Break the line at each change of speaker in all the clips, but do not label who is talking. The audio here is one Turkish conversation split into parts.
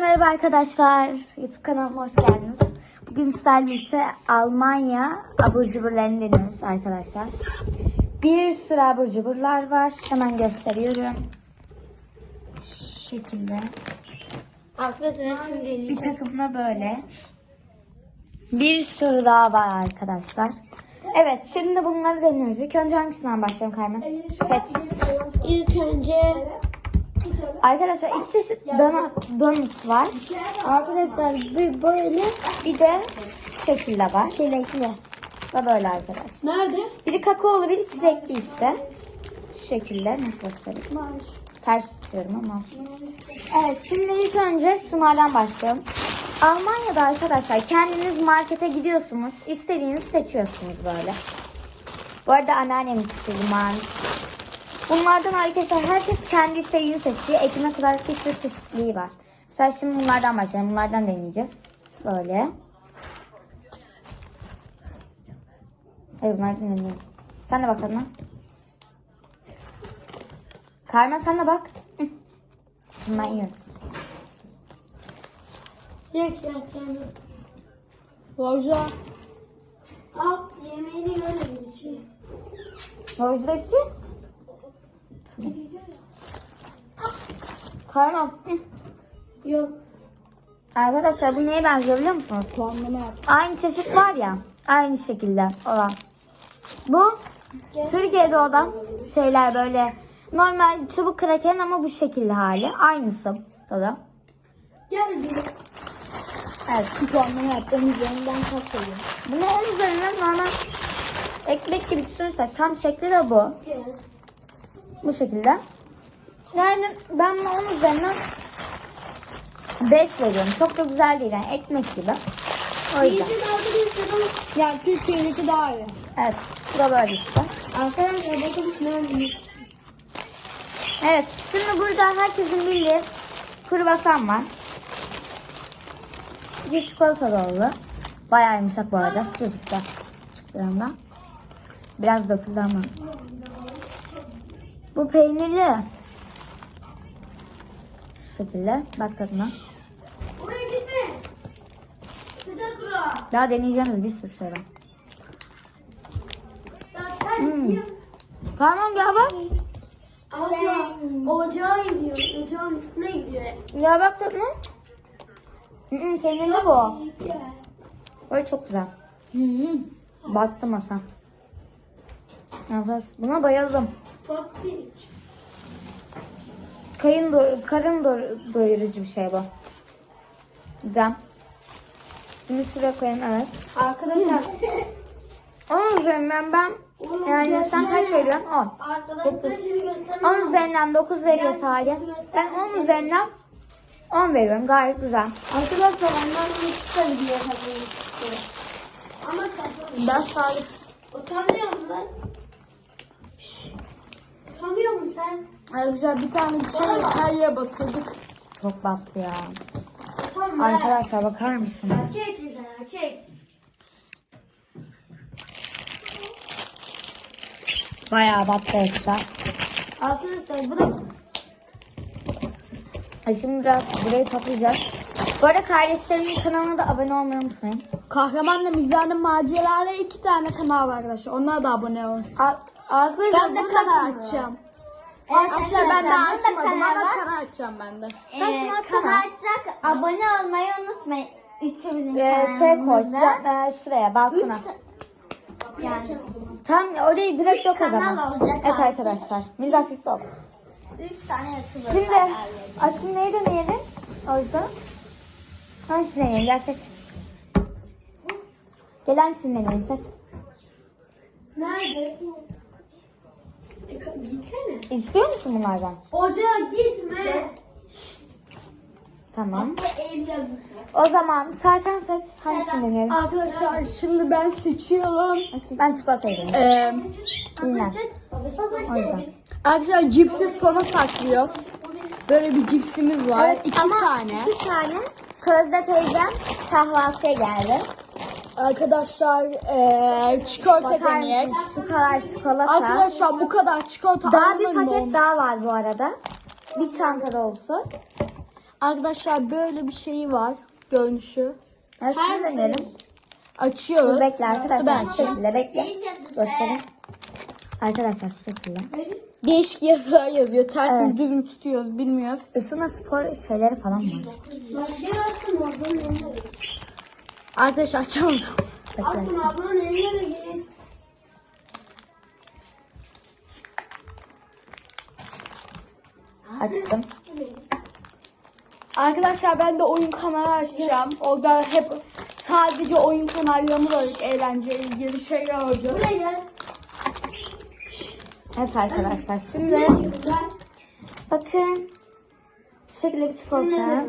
merhaba arkadaşlar. YouTube kanalıma hoş geldiniz. Bugün sizlerle birlikte Almanya abur cuburlarını deniyoruz arkadaşlar. Bir sürü abur cuburlar var. Hemen gösteriyorum. Şu şekilde. Bir takım da böyle. Bir sürü daha var arkadaşlar. Evet şimdi bunları deniyoruz. İlk önce hangisinden başlayalım Kaymen? Seç.
ilk önce
Arkadaşlar iki çeşit donut, donut var.
arkadaşlar bir böyle
Bir de şekilde var.
çilekli.
Da böyle arkadaşlar.
Nerede?
Biri kakaolu, biri çilekli işte. Şu şekilde nasıl göstereyim? Ters tutuyorum ama. Evet şimdi ilk önce şunlardan başlayalım. Almanya'da arkadaşlar kendiniz markete gidiyorsunuz. istediğinizi seçiyorsunuz böyle. Bu arada anneannem mavi. Bunlardan arkadaşlar herkes kendi istediğini seçiyor. Ekime kadar bir sürü çeşitliliği var. Mesela şimdi bunlardan başlayalım. Bunlardan deneyeceğiz. Böyle. Hayır bunlardan deneyelim. Sen de bak adına. Karma sen de bak. Hı. Ben yiyorum.
Yok ya sen. Roja. Al yemeğini görmedin içi.
Havucu da istiyor. Hı.
Yok.
Arkadaşlar bu neye benziyor biliyor musunuz?
Puanlama yap.
Aynı çeşit var ya. Aynı şekilde olan. Bu Türkiye'de olan şeyler böyle normal çubuk krakerin ama bu şekilde hali. Aynısı tadı.
Gel bir.
Evet.
Puanlama yaptım. Üzerinden kaç koyayım?
Bunu üzerine normal ekmek gibi düşünürsek tam şekli de bu.
Gel.
Bu şekilde. Yani ben bunu onun üzerinden 5 veriyorum. Çok da güzel değil yani ekmek gibi. O yüzden.
Yani Türkiye'deki daha iyi.
Evet. Bu da böyle işte.
Arkadaşlar bakın ne
Evet. Şimdi burada herkesin bildiği kruvasan var. İçi çikolata dolu. Bayağı yumuşak bu arada. Sıcacık da çıktığında. Biraz döküldü ama. Bu peynirli. Şu şekilde. Bak tadına.
Oraya gitme. Sıcak dura.
Daha deneyeceğimiz bir sürü şey var.
Ya
Hmm. Tamam gel bak.
Abla ocağa gidiyor. Ocağın üstüne gidiyor.
Gel bak tadına. Hı, peynirli bu. Böyle çok güzel. Baktı masa. Nefes. Buna bayıldım.
Değil.
Kayın do- karın do- doyurucu bir şey bu. Güzel. Şimdi şuraya koyayım evet.
Arkadaşlar.
Onun üzerinden ben yani sen kaç veriyorsun? 10.
Arkadaşlar şimdi göstermem.
10 üzerinden 9 veriyor Sare. Ben 10 üzerinden 10 veriyorum. Gayet güzel.
Arkadaşlar ondan çıkar diye tabii. Ama kazanıyor.
Ben Sare.
Utanıyor musun lan? Şşş. Utanıyor musun sen?
Arkadaşlar bir tane bir şey her yere batırdık.
Çok battı ya.
Utanma.
Arkadaşlar bakar mısınız?
Erkek sen erkek?
Bayağı battı etraf.
Arkadaşlar bu da
Hadi şimdi biraz burayı toplayacağız. Bu arada kardeşlerimin kanalına da abone olmayı unutmayın.
Kahramanla Mizan'ın maceraları iki tane kanal var arkadaşlar. Onlara da abone olun.
Arkadaşlar
Ben de kanal açacağım. Arkadaşlar ben daha açmadım ama kanal açacağım ben de.
Sen şunu atsana.
Kapatacak. Abone olmayı unutmayın. Üçümüzün
Ee, şey koy. Ee, şuraya balkona.
Yani
Tam orayı direkt yok o
kanal
zaman.
olacak
Evet
artık.
arkadaşlar. Mizafis ol.
üç tane YouTuber
Şimdi
var.
aşkım neyi deneyelim? O yüzden. Hangisini deneyelim? Gel seç. Gel hangisini deneyelim seç.
Nerede? E, gitsene.
İstiyor musun bunlardan?
Ocağa gitme.
Tamam.
Bu el yazısı.
O zaman sen sen seç. Hangisini deneyelim?
Arkadaşlar şimdi ben seçiyorum.
Ben çikolatayı deneyeyim.
Ee,
Dinlen. O yüzden.
arkadaşlar cipsi sona saklıyoruz. Böyle bir cipsimiz var. iki
Ama
tane.
iki tane. Sözde teyzem kahvaltıya geldi.
Arkadaşlar ee, çikolata
Bakar
deneyek.
mısınız? Şu kadar çikolata.
Arkadaşlar bu kadar çikolata
Daha bir
alınır mı?
paket daha var bu arada. Bir çanta dolusu.
Arkadaşlar böyle bir şey var. Görünüşü.
Ya şunu deneyelim.
Açıyoruz.
Dur bekle arkadaşlar
Ben
şu şekilde bekle. Göstereyim. Arkadaşlar şu şekilde.
Değişik yazılar yazıyor. Tersini
Evet.
düzgün tutuyoruz. Bilmiyoruz.
Isına spor şeyleri falan var.
Arkadaşlar açamadım.
Aslında ablanın eline de gelir.
Açtım.
Arkadaşlar ben de oyun kanalı açacağım. Orada hep sadece oyun kanallarımız olacak. Eğlence ilgili şeyler olacak.
Buraya gel.
Evet arkadaşlar şimdi bakın. Şekilde bir çikolata.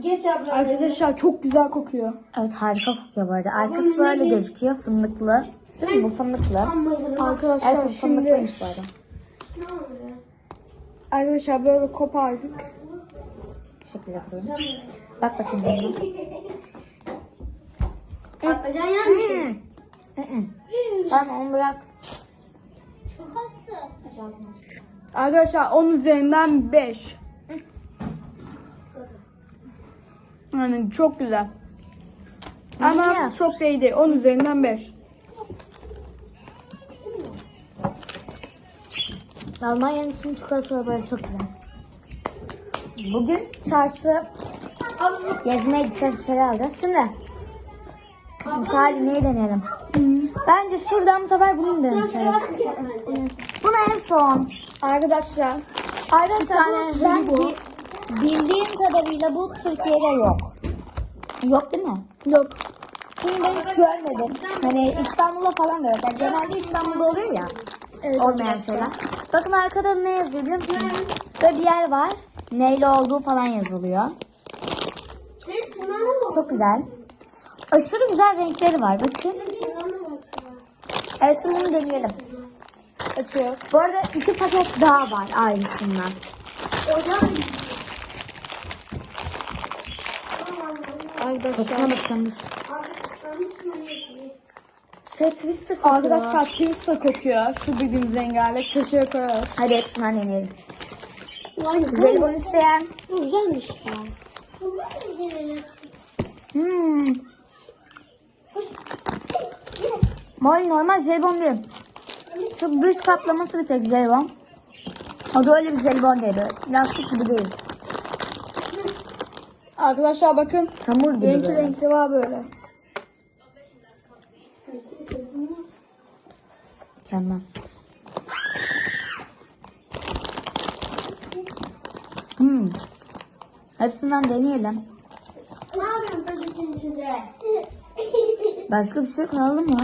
Geç abla.
Arkadaşlar çok güzel kokuyor.
Evet harika kokuyor bu arada. Arkası böyle gözüküyor fındıklı. Değil mi bu fındıklı?
Arkadaşlar
Evet bu
şimdi
fındıklıymış bu arada.
arkadaşlar böyle kopardık.
Şu şekilde kırıyorum. Bak bakayım benim.
Patlıcan yanmış.
Tamam onu bırak.
Arkadaşlar 10 üzerinden 5. Yani çok güzel. Ama
Niye?
çok da iyi değil. 10 üzerinden 5.
Almanya'nın için çikolataları çok güzel. Bugün çarşı gezmeye gideceğiz bir şeyler alacağız. Şimdi Misal neyi deneyelim? Bence şuradan bu sefer bunu deneyelim. Bunu en son.
Arkadaşlar
Arkadaşlar
tane
bu, ben bi- bildiğim kadarıyla bu Türkiye'de yok. Yok değil mi?
yok.
Çünkü ben hiç görmedim. Hani İstanbul'da falan da yok. Yani genelde İstanbul'da oluyor ya.
Evet,
olmayan şeyler. Bakın arkada ne yazıyor biliyor musunuz? Böyle bir yer var. Neyle olduğu falan yazılıyor. Çok güzel. Aşırı güzel renkleri var. Bakın. Evet şimdi bunu deneyelim.
Açıyor.
Bu arada iki paket daha var aynısından.
Arkadaşlar.
Şey twister kokuyor.
Arkadaşlar Twister kokuyor. Şu bildiğimiz rengarenk köşeye koyuyoruz.
Hadi hepsinden deneyelim. Jelibon isteyen.
Güzelmiş ya.
Hmm. Mol normal jelibon değil. Şu dış kaplaması bir tek jelibon. O da öyle bir jelibon değil. Lastik gibi değil.
Arkadaşlar bakın.
Hamur gibi
Renkli
böyle.
renkli var böyle.
Mükemmel. Hmm. Hepsinden deneyelim.
Ne yapıyorsun poşetin içinde?
Başka bir şey kaldı mı?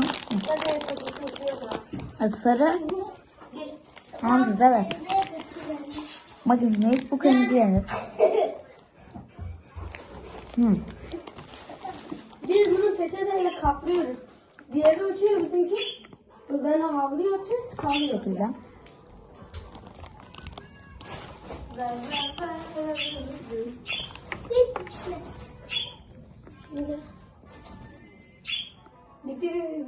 Ha, Sarı. Tamam evet. Bakın ne bu kırmızı yeriniz.
Bitti.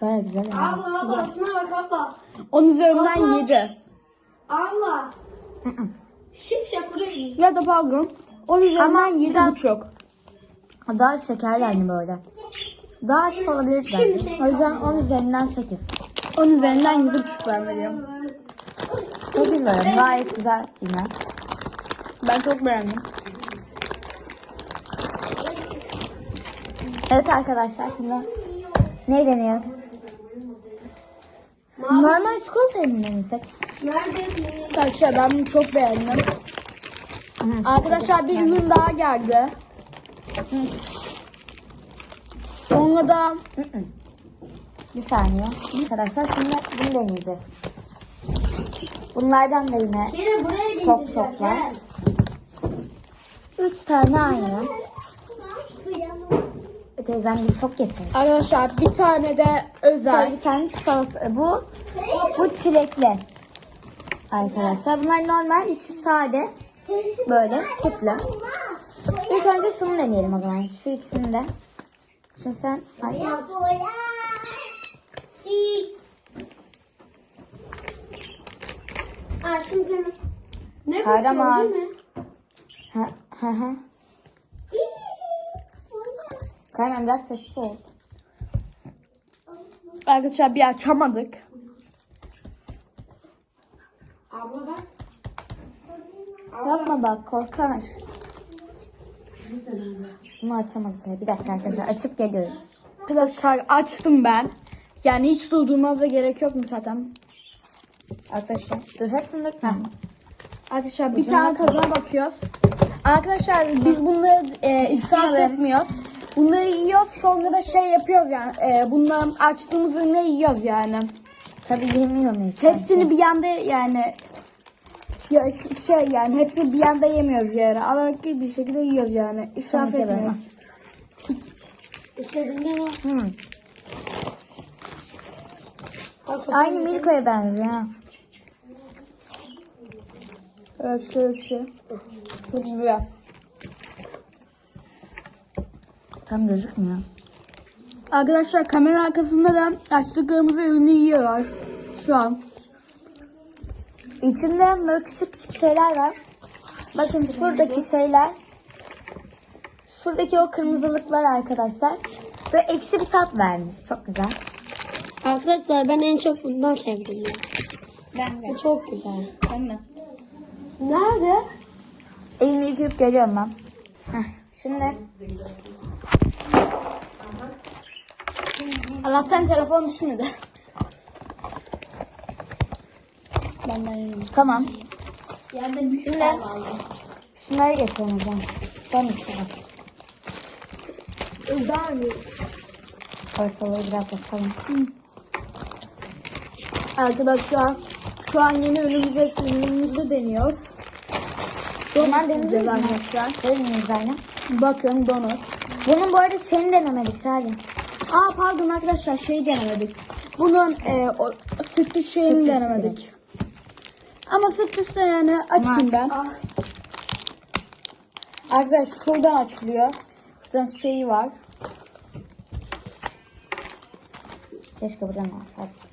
Baya güzel. yani.
Abla abla şuna bak abla.
10 üzerinden 7.
Abla. Şık buraya
Ya da pardon. 10 üzerinden
Ama
7,5.
Daha şekerli yani böyle. Daha hafif olabilir bence. O yüzden 10 üzerinden 8.
10 üzerinden 7,5 ben veriyorum.
8 veriyorum. Gayet güzel yine.
Ben çok beğendim.
Evet arkadaşlar şimdi ne deneyelim? Normal çikolatayı mı denesek?
Arkadaşlar ben bunu çok beğendim.
Hı,
Arkadaşlar bir ürün daha geldi. Sonra da.
Bir saniye. Arkadaşlar şimdi bunu deneyeceğiz. Bunlardan da yine çok çok var. 3 tane aynı. Teyzem gibi çok getirdi.
arkadaşlar bir tane de
Şöyle
özel.
bir tane çikolata. Bu bu çilekli. Arkadaşlar bunlar normal içi sade. Böyle sütlü. İlk önce şunu deneyelim o zaman. Şu ikisini de. Şunu sen aç.
Aşkım senin. Ne
Kahraman. Ha ha ha. Kayman biraz sessiz ol.
Arkadaşlar bir açamadık.
Abla bak.
Yapma bak korkar. Bunu açamadık. Bir dakika arkadaşlar açıp geliyoruz.
Arkadaşlar açtım ben. Yani hiç durdurmanıza gerek yok mu zaten?
Arkadaşlar dur hepsini dökme.
Arkadaşlar bir tane tadına bakıyoruz. Arkadaşlar biz bunları e, israf etmiyoruz. Bunları yiyoruz sonra da şey yapıyoruz yani. E, bunları açtığımız ürünleri yiyoruz yani.
Tabii yemiyor muyuz?
Hepsini bir yanda yani ya şey yani hepsini bir yanda yemiyoruz yani. Aralıklı bir şekilde yiyoruz yani. İsraf
Tamam,
etmiyoruz.
İstediğinde var. Bak,
Aynı Milko'ya benziyor ha.
Evet şöyle şey. Çok güzel.
Tam gözükmüyor.
Arkadaşlar kamera arkasında da açtıklarımızı ürünü yiyorlar. Şu an.
İçinde böyle küçük küçük şeyler var. Bakın şuradaki şeyler. Şuradaki o kırmızılıklar arkadaşlar. Böyle ekşi bir tat vermiş. Çok güzel.
Arkadaşlar ben en çok bundan sevdim. ya.
Ben de.
Bu çok güzel.
Ben de.
Nerede?
Elimi yıkayıp geliyorum ben. Heh, şimdi
Allah'tan telefon düşmedi. Benden yiyeyim.
tamam.
Yerde bir
Şimdi şunları geçelim o zaman. Ben istedim.
Daha mı?
Ortalığı biraz açalım.
Arkadaşlar şu an yeni ürünümüzü, ürünümüzü deniyoruz.
Bunlar denediniz mi?
arkadaşlar.
Denediniz aynı.
Bakın donut.
Bunun bu arada şeyini denemedik Salim.
Aa pardon arkadaşlar şeyi denemedik. Bunun e, o, sütlü şeyini
Sütlüsü
denemedik. Ama sütlüsü de yani açayım
Aç.
ben. Arkadaşlar şuradan açılıyor. Şuradan şeyi var.
Keşke buradan alsaydık.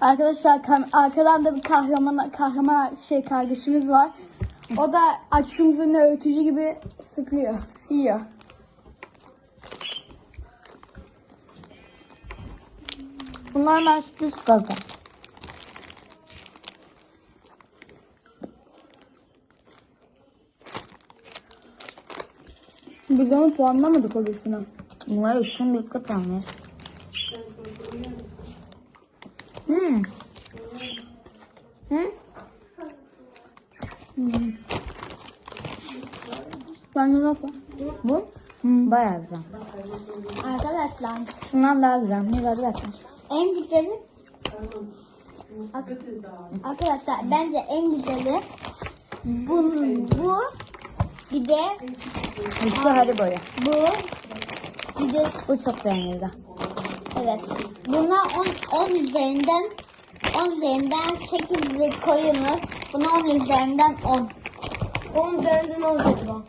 Arkadaşlar arkadan da bir kahraman kahraman şey kardeşimiz var. O da açtığımız ürünü öğütücü gibi sıkıyor. Yiyor.
Bunlar sütlü çikolata.
Biz onu puanlamadık o birisine.
Bunlar ikisini birlikte planlıyoruz. Hmm. Hı?
Ben de nasıl?
Bu? Hmm, bayağı güzel.
Arkadaşlar
Şundan daha güzel. Ne bir dakika.
En güzeli Arkadaşlar bence en güzeli bu, bu bir de
Şu Haribo'yu.
bu bir de
Bu çok beğenildi.
evet. Buna 10 10 üzerinden 10 üzerinden 8 koyunuz. Buna 10 üzerinden 10.
10 üzerinden 10 acaba.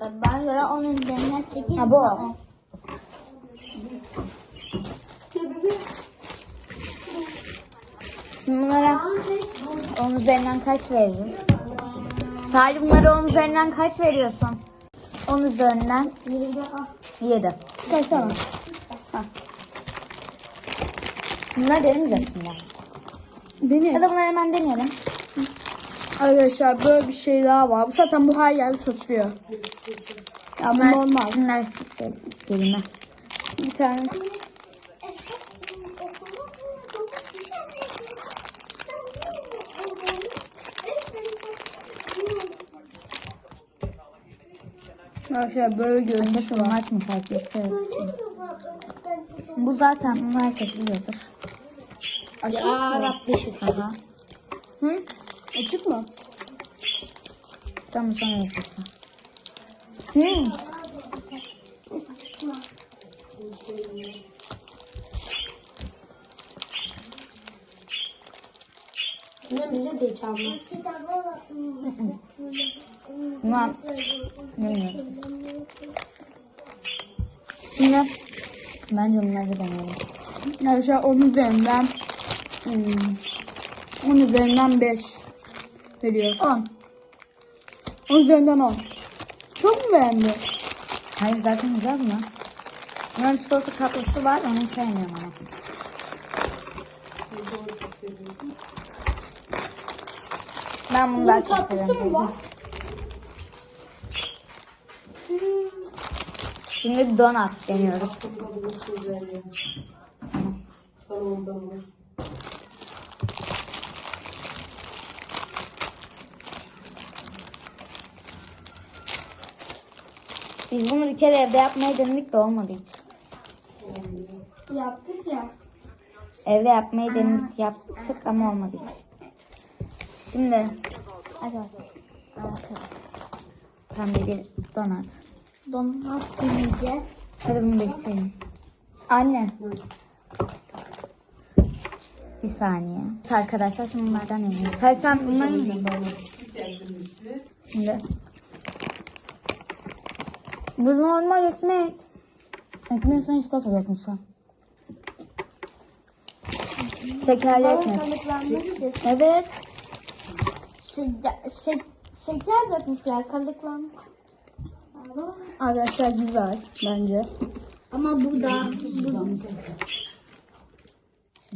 Bana göre 10 üzerinden 8
Ha, bu.
buna 10.
bunlara 10 üzerinden kaç veririz? Salih bunlara 10 üzerinden kaç veriyorsun? 10 üzerinden 7.
Çıkarsana.
Bunları denemeyeceğiz şimdi. Ya
Deneyelim.
da bunları hemen deneyelim.
Arkadaşlar böyle bir şey daha var. Bu zaten bu her yerde satılıyor. Ya normal.
Şunlar gelime.
Bir tane. Arkadaşlar böyle
Önce
görünüş
şunu
var.
açmasak yeteriz. Bu zaten bunu herkes biliyordur.
Ya Rabbi
Aha. Hı?
Açık mı?
Tamam sonra yapacağım. Hı.
Ne bize de çalma.
Bunlar bilmiyorum. Şimdi bence bunları deneyelim.
Arkadaşlar 10 üzerinden hmm, 10 üzerinden 5 veriyor.
10.
10 üzerinden 10. Çok mu beğendi?
Hayır zaten güzel bunlar. Bunların çikolata tatlısı var onu sevmiyorum ama. Ben bunu daha çok seviyorum. Şimdi donut deniyoruz. Biz bunu bir kere evde yapmayı denedik de olmadı hiç.
Yaptık ya.
Evde yapmayı denedik yaptık ama olmadı hiç. Şimdi arkadaşlar arkadaşlar, pembe bir donut.
Donat deneyeceğiz.
Hadi bunu da içelim. Anne. Bir saniye. Arkadaşlar şimdi bunlardan yemiyoruz. Hadi sen bunları mı Şimdi. Bu normal ekmek. Ekmeğin sana çikolata dökmüşler. Şekerli ekmek. Evet.
Şeker, şek, şeker dökmüşler kalıklanmış.
Arkadaşlar güzel bence.
Ama bu da bu,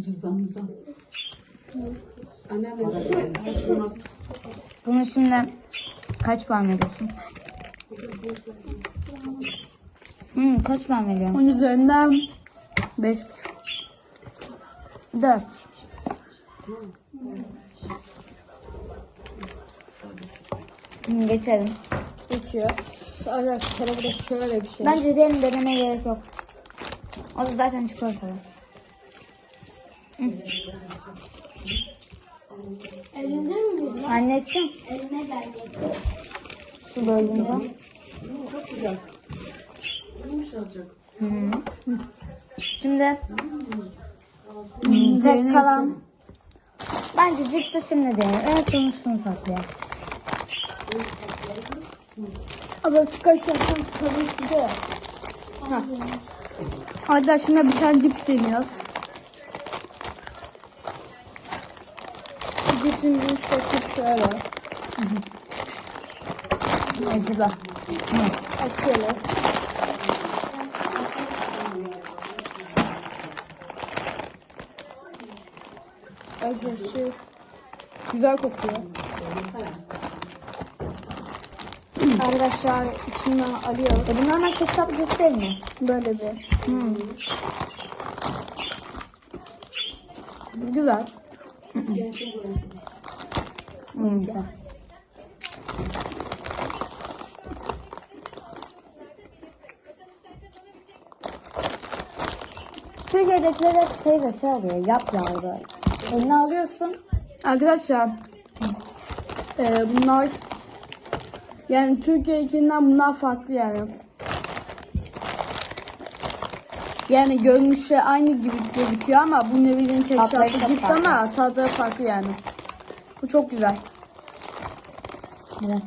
Cızdan cızdan. Anneanne açılmaz.
Bunu şimdi kaç puan veriyorsun? Hmm, kaç puan veriyorum?
10 üzerinden 5
Dört. Şimdi geçelim.
geçiyor. Arkadaşlar burada şöyle bir şey.
Bence derin denemeye gerek yok. O da zaten çikolatalı.
elinde mi bu?
Annesi
Eline gelecek.
su bölümünde.
Yumuşacık.
Hı -hı. Şimdi hmm, tek kalan bence cipsi şimdi değil. En sonuçunu saklayalım.
Ama çıkarsan tabii ki de. Ha. Arkadaşlar şimdi bir tane cips deniyoruz. Cipsin bir şekli şöyle.
Acılı.
Açıyoruz. Arkadaşlar güzel kokuyor. Arkadaşlar içinden alıyoruz.
E bunlar normal ketçap değil mi?
Böyle bir.
Hmm.
Güzel.
Hmm. Türkiye'dekiler hep şey de şey oluyor, yap yağlı böyle. Eline alıyorsun,
Arkadaşlar e, bunlar yani Türkiye'dekinden bunlar farklı yani. Yani görünüşü aynı gibi gözüküyor ama bu ne bileyim
Tatları
ketçaplı
çok
cips ama tadı farklı yani. Bu çok güzel.
Evet.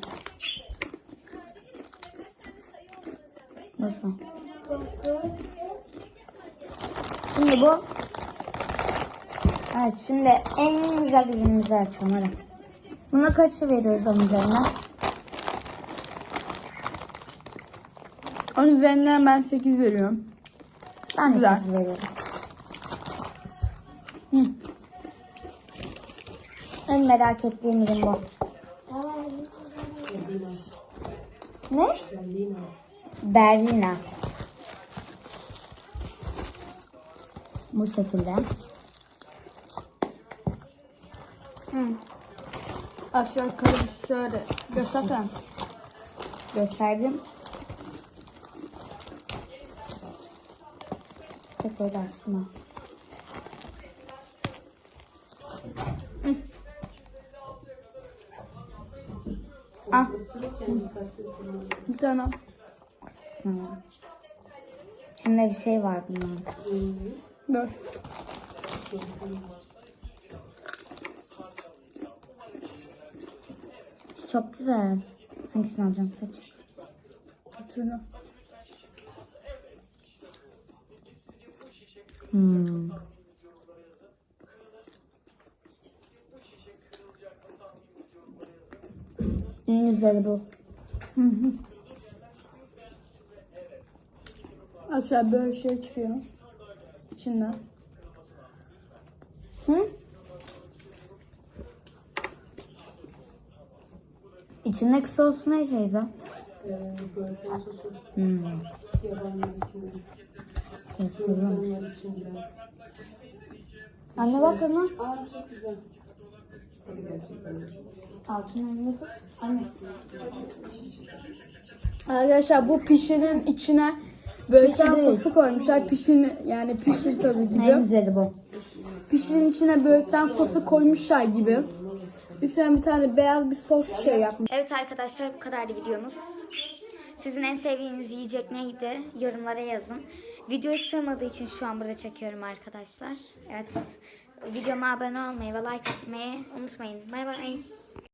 Nasıl? Şimdi bu. Evet şimdi en güzel ürünümüzü açalım hadi. Buna kaçı veriyoruz onun üzerine?
Onun üzerinden ben 8 veriyorum.
Ben de
Güzel.
8 veriyorum. Hı. En merak ettiğim ürün bu. Ne? Berlina. Bu şekilde.
Aşağı yukarı şöyle göstersen.
Gösterdim. Tek böyle. Hı. Ah.
Bir tane.
Tamam. İçinde bir şey var bunun.
Dur.
Çok güzel. Hangisini alacağım seç.
Şunu.
Hmm. En güzeli bu.
Arkadaşlar böyle şey çıkıyor. İçinden. Hı?
İçindeki sos ne teyze?
Ee, börek sosu.
Hmm.
Yaban mersini. İçinde.
Anne bak ona.
Aa çok güzel. Hadi gerçekten de çok güzel.
Altın elini tut. Anne.
Arkadaşlar bu pişinin içine böğürtlen
Pişi değil.
sosu koymuşlar. Pişin yani pişi tabii ki.
En güzeli bu.
Pişinin içine böğürtlen sosu koymuşlar gibi. Üstüne bir tane beyaz bir sos şey yapmış.
Evet arkadaşlar bu kadardı videomuz. Sizin en sevdiğiniz yiyecek neydi? Yorumlara yazın. Videoyu sığmadığı için şu an burada çekiyorum arkadaşlar. Evet. Videoma abone olmayı ve like atmayı unutmayın. Bay bay.